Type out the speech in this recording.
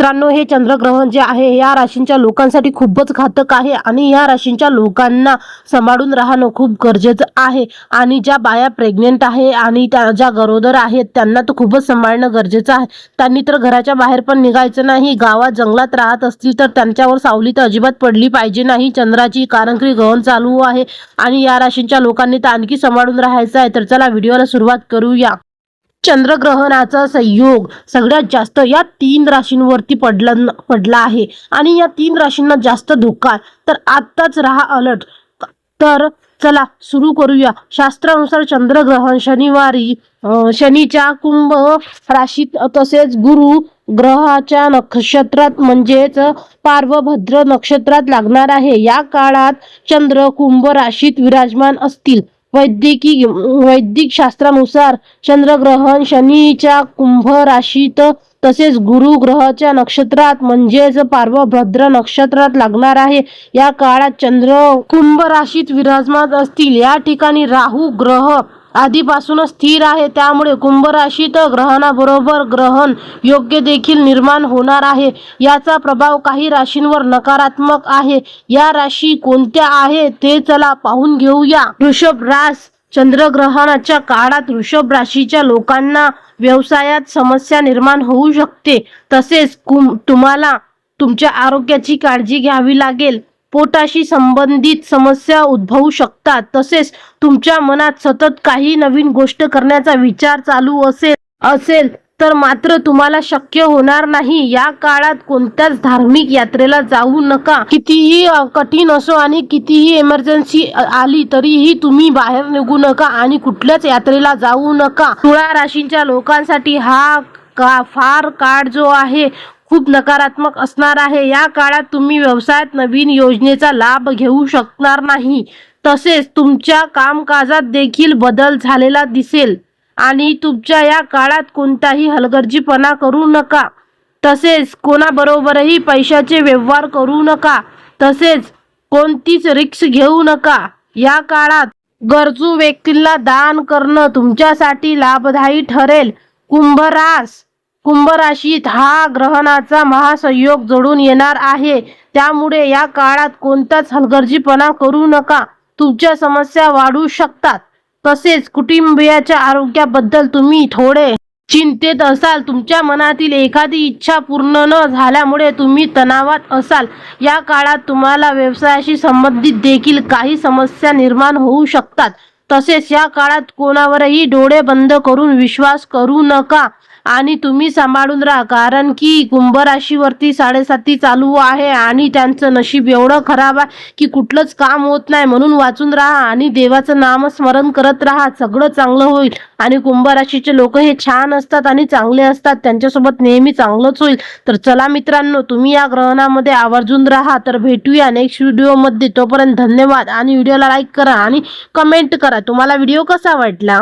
मित्रांनो हे चंद्रग्रहण जे आहे या राशींच्या लोकांसाठी खूपच घातक आहे आणि या राशींच्या लोकांना सांभाळून राहणं खूप गरजेचं आहे. आणि ज्या बाया प्रेग्नेंट आहे आणि त्या ज्या गरोदर आहेत त्यांना तर खूपच सांभाळणं गरजेचं आहे. त्यांनी तर घराच्या बाहेर पण निघायचं नाही. गावात जंगलात राहत असतील तर त्यांच्यावर सावली तर अजिबात पडली पाहिजे नाही. चंद्राची कारण की ग्रहण चालू आहे आणि या राशींच्या लोकांनी तर आणखी सांभाळून राहायचं आहे. तर चला व्हिडिओला सुरुवात करूया. चंद्रग्रहणाचा संयोग सगळ्यात जास्त या तीन राशींवरती पडला पडला आहे. आणि या तीन राशींना जास्त धोका तर आत्ताच राहा अलर्ट. तर चला सुरू करूया. शास्त्रानुसार चंद्रग्रहण शनिवारी अं, शनीच्या कुंभ राशीत तसेच गुरु ग्रहाच्या नक्षत्रात म्हणजेच पार्वभद्र नक्षत्रात लागणार आहे. या काळात चंद्र कुंभ राशीत विराजमान असतील. वैद्यकी वैदिक शास्त्रानुसार चंद्रग्रहण शनीच्या कुंभ राशीत तसेच गुरु ग्रहाच्या नक्षत्रात म्हणजेच पार्वभद्र नक्षत्रात लागणार आहे. या काळात चंद्र कुंभ राशीत विराजमान असतील. या ठिकाणी राहू ग्रह आधीपासूनच स्थिर आहे. त्यामुळे कुंभ राशीत ग्रहणाबरोबर ग्रहण योग्य देखील निर्माण होणार आहे. याचा प्रभाव काही राशींवर नकारात्मक आहे. या राशी कोणत्या आहे ते चला पाहून घेऊया. वृषभ रास चंद्रग्रहणाच्या काळात वृषभ राशीच्या लोकांना व्यवसायात समस्या निर्माण होऊ शकते. तसेच तुम्हाला तुमच्या आरोग्याची काळजी घ्यावी लागेल. पोटाशी संबंधित समस्या उद्भवू शकतात. तसेच तुमच्या मनात सतत काही नवीन गोष्ट करण्याचा विचार चालू असेल असेल तर मात्र तुम्हाला शक्य होणार नाही. या काळात कोणत्याच धार्मिक यात्रेला जाऊ नका. कितीही कठीण असो आणि कितीही इमर्जन्सी आली तरीही तुम्ही बाहेर निघू नका आणि कुठल्याच यात्रेला जाऊ नका. तुळा राशींच्या लोकांसाठी हा का फार काळ जो आहे खूप नकारात्मक असणार आहे. या काळात तुम्ही व्यवसायात नवीन योजनेचा लाभ घेऊ शकणार नाही. तसेच तुमच्या कामकाजात देखील बदल झालेला दिसेल आणि तुमच्या या काळात कोणताही हलगर्जीपणा करू नका. तसेच कोणाबरोबरही पैशाचे व्यवहार करू नका. तसेच कोणतीच रिक्स घेऊ नका. या काळात गरजू व्यक्तीला दान करणं तुमच्यासाठी लाभदायी ठरेल. कुंभ रास कुंभ राशीत हा ग्रहणाचा महासंयोग जोडून येणार आहे. त्यामुळे या काळात कोणताच हलगर्जीपणा करू नका. तुमच्या समस्या वाढू शकतात. तसेच कुटुंबियाच्या आरोग्याबद्दल तुम्ही थोडे चिंतेत असाल. तुमच्या मनातील एखादी इच्छा पूर्ण न झाल्यामुळे तुम्ही तणावात असाल. या काळात तुम्हाला व्यवसायाशी संबंधित देखील काही समस्या निर्माण होऊ शकतात. तसेच या काळात कोणावरही डोळे बंद करून विश्वास करू नका. आणि तुम्ही सांभाळून राहा. कारण की कुंभ राशीवरती साडेसाती चालू आहे आणि त्यांचं नशीब एवढं खराब आहे की कुठलंच काम होत नाही. म्हणून वाचून राहा आणि देवाचं नामस्मरण करत राहा. सगळं चांगलं होईल. आणि कुंभ राशीचे लोक हे छान असतात आणि चांगले असतात. त्यांच्यासोबत नेहमी चांगलंच होईल. तर चला मित्रांनो तुम्ही या ग्रहणामध्ये आवर्जून राहा. तर भेटूया नेक्स्ट व्हिडिओमध्ये. तोपर्यंत धन्यवाद. आणि व्हिडिओला लाईक करा आणि कमेंट करा. तुम्हाला व्हिडिओ कसा वाटला?